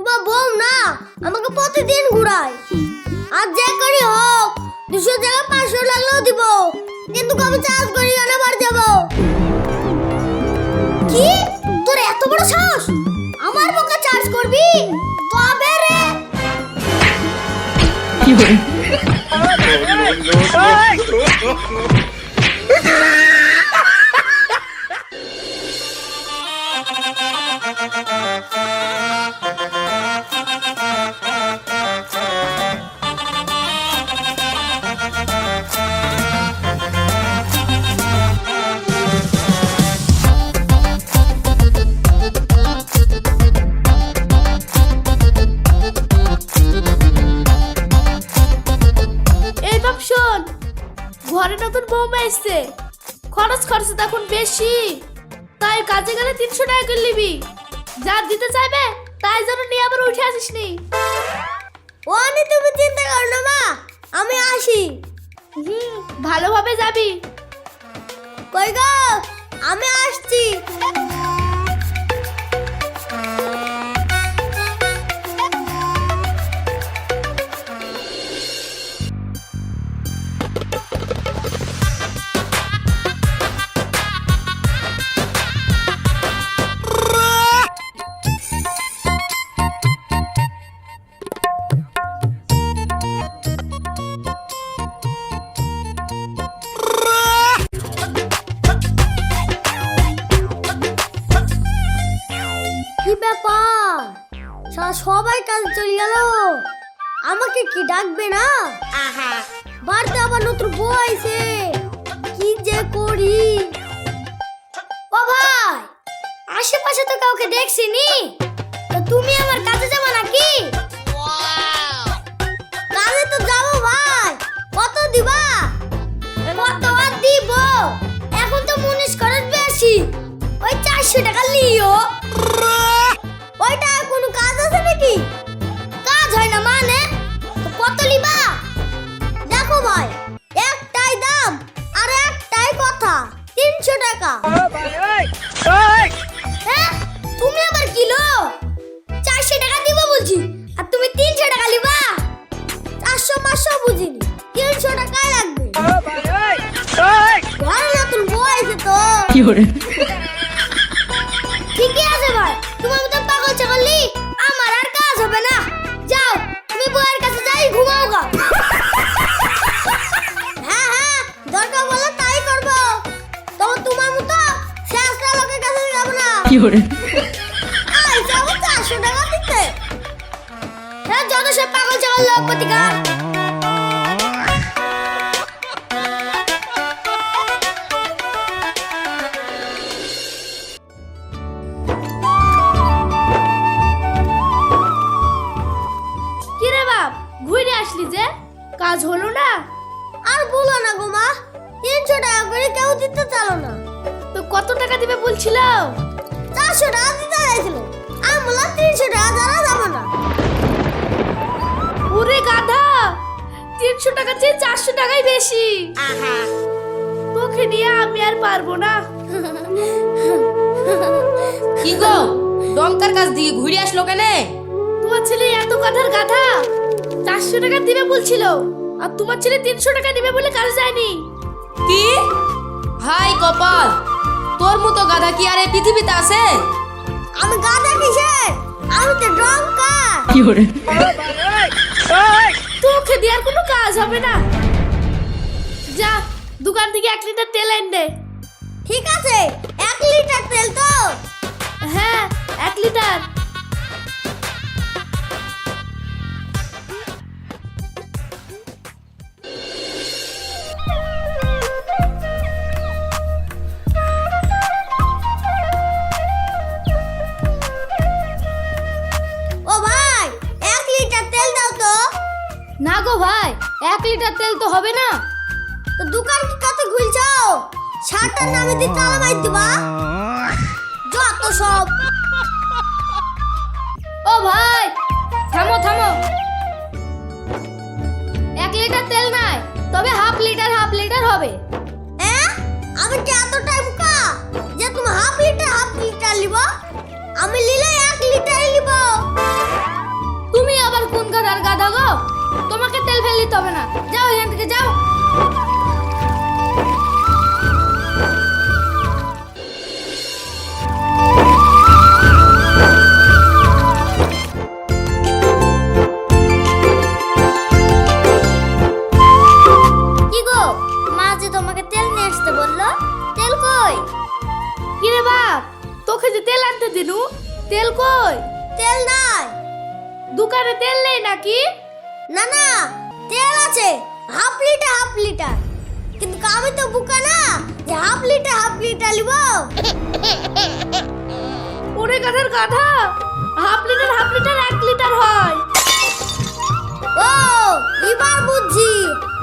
তোমার বউ না আমাকে প্রতিদিন ঘুরায়। আর যে করি হোক দুশো টাকা পাঁচশো লাগলেও দিব। কিন্তু কবে চাষ করি কেন বার যাব। কি? তোর এত বড় সাহস? আমার বুকে চার্জ করবি? তবে রে! এই বেশি? তাই কাজে গেলে তিনশো টাকা করে নিবি। যা দিতে চাইবে তাই জন্য নিয়ে আবার উঠে আসিস নি ও আমি তুমি চিন্তা কর না মা। আমি আসি। হুম ভালোভাবে যাবি। কই গো? আমি আসছি। আমাকে না? আহা, বাড়তে আবার নতুন বউ আইছে। কি যে করি? ও ভাই, আশেপাশে তো কাউকে দেখছি নি। তো তুমি আমার টাকা দিতে। হ্যাঁ যত সব পাগল লোক প্রতিকার। আসলি যে? কাজ হলো না? আর বলো না গো মা তিনশো টাকা করে কেউ দিতে চালো না। তো কত টাকা দিবে বলছিল চারশো টাকা দিতে চাইছিল আমি বললাম তিনশো টাকা দ্বারা যাব না। ওরে গাধা তিনশো টাকা চেয়ে চারশো টাকাই বেশি। তোকে নিয়ে আমি আর পারব না। কি গো ডঙ্কার কাছ দিয়ে ঘুরে আসলো কেনে? তোমার ছেলে এত কথার গাধা চারশো টাকা দিবে বলছিল আর তোমার ছেলে তিনশো টাকা দিবে বলে কাজ যায়নি। কি? হাই কপাল তোর মতো গাধা কি আর এই পৃথিবীতে আছে? আমি গাধা কিসে আমি তো ডঙ্কা তোকে দেওয়ার কোনো কাজ হবে না। যা দোকান থেকে এক লিটার তেল এনে দে। ঠিক আছে এক লিটার তেল তো। হ্যাঁ এক লিটার। সব। ও ভাই থামো থামো। এক লিটার তেল নাই তবে হাফ লিটার হাফ লিটার হবে। আমি কি এতটাই বোকা যে তুমি হাফ লিটার হাফ লিটার লিবা আমি লিলে এক লিটার নিব। তুমি আবার কোন গাধার গাধা গো? তোমাকে তেল ফেল দিতে হবে না। যাও এখান থেকে যাও। হাফ ওরে গাধার গাধা হাফ লিটার হাফ লিটার এক লিটার হয়। ও এবার বুঝছি।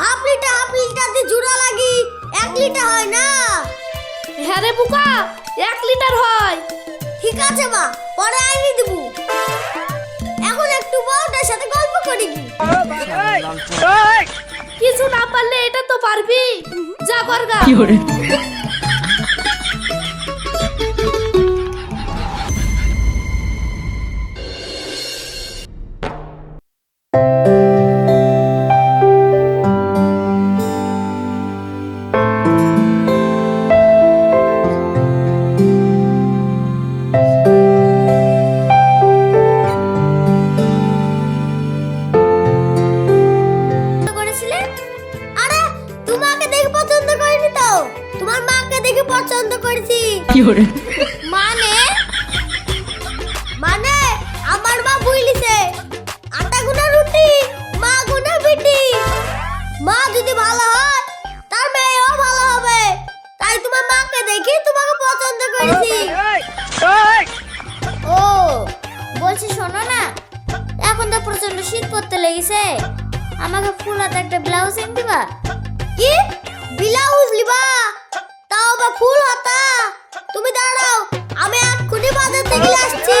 হাফ লিটার হাফ লিটার দিয়ে জোড়া লাগি এক লিটার হয় না। হ্যাঁ রে বুকা এক লিটার হয়। ঠিক আছে মা পরে আইনি দিব। এখন একটু বউটার সাথে গল্প করি কি কিছু না পারলে এটা তো পারবি। যা করগা করেছিলে তোমাকে দেখে পছন্দ করিনি তো। তোমার মাকে দেখে পছন্দ করেছি। মানে? মানে আমার মা বুঝলিছে আটা গুনা রুটি মা গুনা বিটি মা যদি ভালো হয় তার মেয়েও ভালো হবে। তাই তোমার মাকে দেখে তোমাকে পছন্দ করেছি। ও বলছি শোনো না এখন তো প্রচণ্ড শীত পড়তে লেগেছে। আমাকে ফুল হাতে একটা ব্লাউজ এনে দিবা? কি ব্লাউজ লিবা? তাও আবার ফুল হাতা? তুমি দাঁড়াও আমি এক্ষুনি বাজার থেকে আসছি।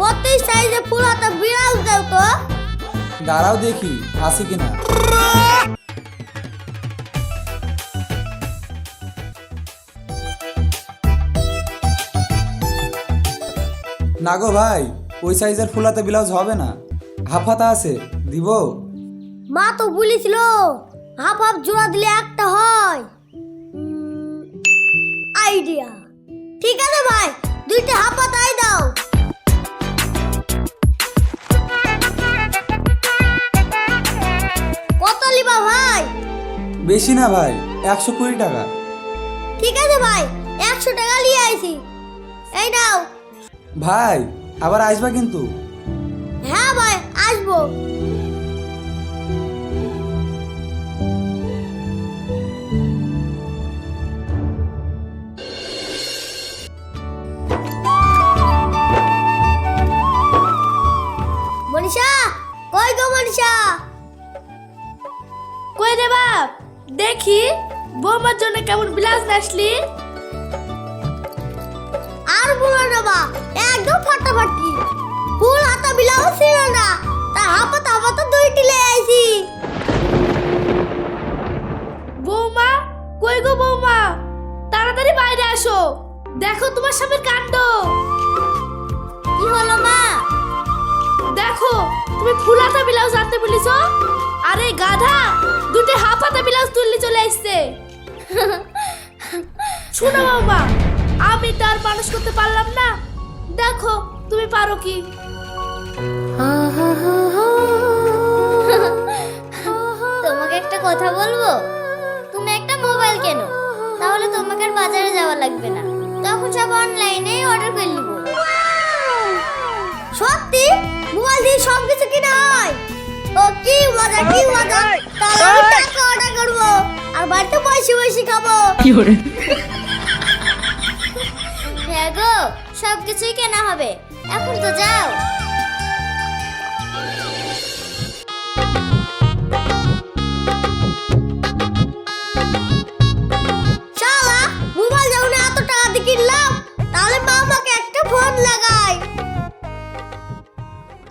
বত্রিশ সাইজে ফুল হাতা ব্লাউজ দাও তো। দাঁড়াও দেখি আসি কিনা? না গো ভাই ওই সাইজের ফুলাতে ব্লাউজ হবে না। হাফাতা আছে দিব? মা তো বলেছিল হাফ হাফ জোড়া দিলে একটা হয়। আইডিয়া ঠিক আছে ভাই দুইটা হাফ হাতাই দাও। কত লিবা ভাই? বেশি না ভাই একশো কুড়ি টাকা। ঠিক আছে ভাই একশো টাকা নিয়ে আইছি। এই নাও ভাই আবার আসবা কিন্তু। হ্যাঁ ভাই আসব। মনীষা কই গো মনীষা? কই রে বাপ? দেখি বৌমার জন্য কেমন ব্লাউজ আসলি আর বলো না বা একদম ফাটাফাটি। ফুল হাতা ব্লাউজ ছিল না তা হাপাতা হাপাতা দুইটি লে আইছি। বৌমা কই গো বৌমা? তাড়াতাড়ি বাইরে আসো। দেখো তোমার স্বামীর কাণ্ড। কি হলো মা? দেখো তুমি ফুলাতা ব্লাউজ আনতে বলিছো আরে গাধা দুটো হাফ হাতা ব্লাউজ তুললে চলে আসছে। শোনো বাবা আমি তো আর মানুষ করতে পারলাম না। দেখো তুমি পারো কি? তোমাকে একটা কথা বলব? তুমি একটা মোবাইল কেনো? তাহলে তোমাকে আর বাজারে যাওয়া লাগবে না। তখন সব অনলাইনে অর্ডার করে নিব। সত্যি? মোবাইল দিয়ে সব কিছু কিনা হয় ও কি মজা কি মজা। তাহলে আমি টাকা অর্ডার করব। আর বাড়িতে বসে বসে খাব। হ্যাঁ গো সব কিছুই কেনা হবে। এখন তো যাও।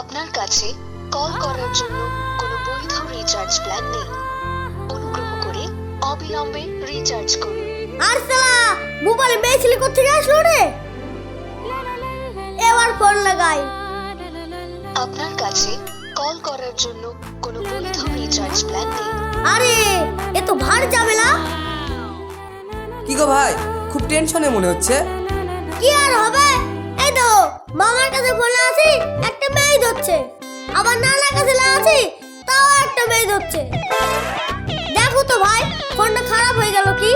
আপনার কাছে কল করার জন্য কোনো বৈধ রিচার্জ প্ল্যান নেই। অনুগ্রহ করে অবিলম্বে রিচার্জ করুন। আর সালা মোবাইলে মেয়ে ছেলে কোথেকে আসলো রে? এবার ফোন লাগাই। আপনার কাছে কল করার জন্য কোনো বৈধ রিচার্জ প্ল্যান নেই। আরে এ তো ভার ঝামেলা। কি গো ভাই খুব টেনশনে মনে হচ্ছে। কি আর হবে? এই তো মামার কাছে ফোন আছি একটা মেয়ে ধরছে। আবার নানার কাছে আছি তাও একটা মেয়ে ধরছে। দেখো তো ভাই ফোনটা খারাপ হয়ে গেল কি?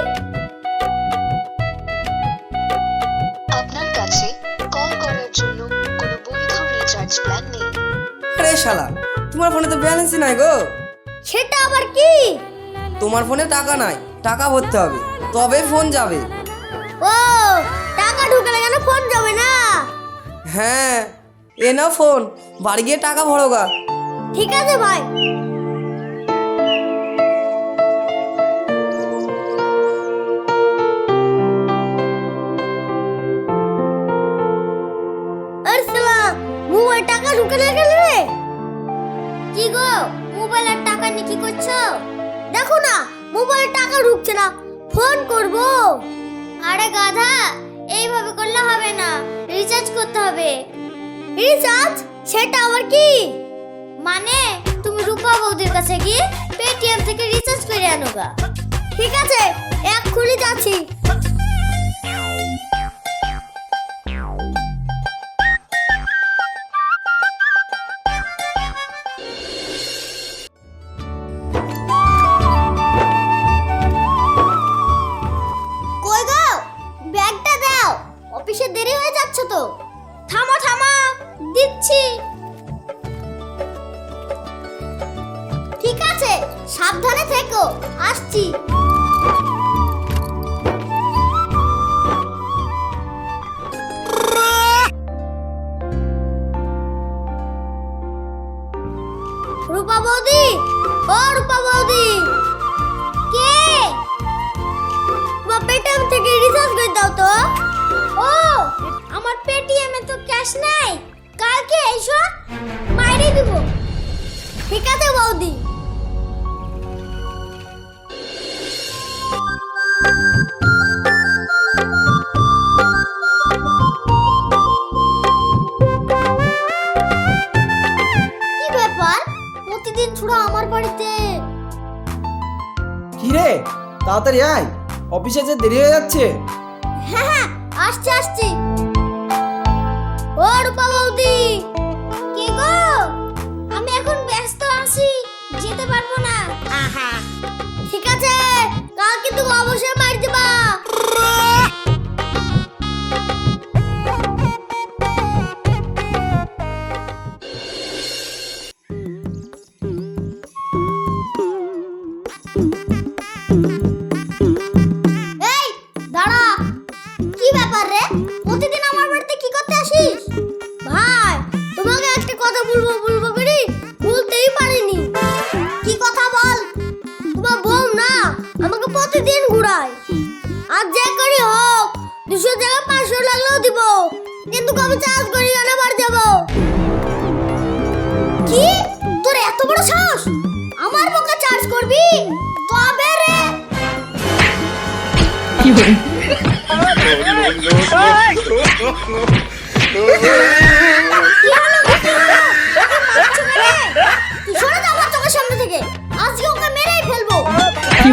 আপনার কাছে রিচার্জ প্ল্যান নেই। আরে শালা তোমার ফোনে তো ব্যালেন্সই নাই গো। সেটা আবার কি? তোমার ফোনে টাকা নাই টাকা ভরতে হবে তবে ফোন যাবে। ও টাকা ঢুকলে কেন ফোন যাবে না। হ্যাঁ এ নাও ফোন বাড়ি গিয়ে টাকা ভরো গা। ঠিক আছে ভাই। নিয়ে দেখো না, মোবাইলে টাকা ঢুকছে না, ফোন করব। আরে গাধা, এইভাবে করলে হবে না রিচার্জ করতে হবে। রিচার্জ সেটা আবার কি? মানে তুমি রূপা বৌদির কাছে গিয়ে পেটিএম থেকে রিচার্জ করে আনোগা। ঠিক আছে, এক্ষুনি যাচ্ছি। রূপা বৌদি? ও রূপা বৌদি। কে? তোমার পেটিএম থেকে রিচার্জ করে দাও তো। ও, আমার পেটিএম এ তো ক্যাশ নাই। কালকে এসো মাইরে দিব। ঠিক আছে বৌদি। কি রে তাড়াতাড়ি আয় অফিসে যে দেরি হয়ে যাচ্ছে। হ্যাঁ হ্যাঁ আসছি আসছি। ও রূপা বৌদি কে গো? আমি এখন ব্যস্ত আছি যেতে পারব না। আহা। ঠিক আছে কাল কিন্তু অবশ্যই দুশো জায়গায় পাঁচশো লাগলেও দিব। কিন্তু কবে চার্জ করি না বাড়ি যাব। কি? তোর এত বড় সাহস? আমার বুকে চার্জ করবি? তবে রে। কি সরে আমার চোখের সামনে থেকে। আজকে ওকে মেরেই ফেলব। কি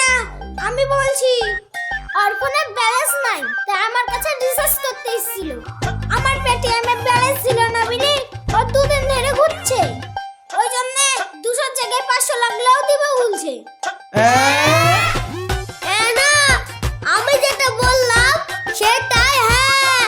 না আমি বলছি ফোনে ব্যালেন্স নাই। তাই আমার কাছে রিচার্জ করতে এসেছিল। আমার পেটিএম ব্যালেন্স ছিল না বিনি ও দুদিন ধরে ঘুরছে। ওই জন্য দুশো জায়গায় পাঁচশো লাগলেও দিব বলছে। না আমি যেটা বললাম সেটাই হ্যাঁ।